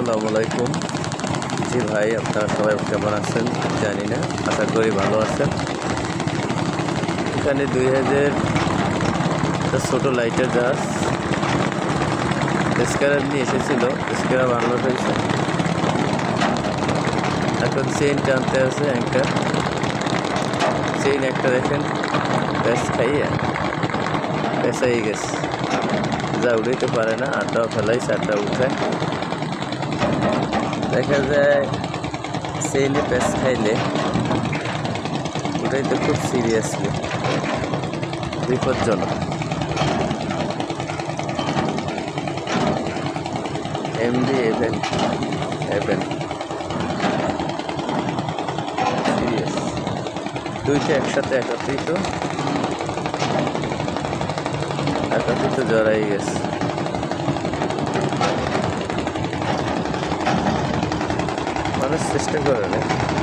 আসসালামু আলাইকুম। জি ভাই, আপনারা সবাই কেমন আছেন? জানি না, আশা করি ভালো আছেন। এখানে দুই হাজার ছোটো লাইটের গাছ। স্কেরার নিয়ে এসেছিল স্কেরার বানানো হয়েছে। এখন চেইন টানতে আছে একটা চেইন একটা দেখেন, ব্যাস খাইয়ে পেঁচাই গেছে। যা উড়াইতে পারে না আটটাও ফেলাই, চারটা উঠায়। দেখা যায় সেইলে প্যাস খাইলে। ওটাই তো খুব সিরিয়াসলি বিপজ্জনক। এমডি এভেন এভেন সিরিয়াস দুইটা একসাথে একত্রিত। একত্রিত জড়াই গেছে মানুষ চেষ্টা করে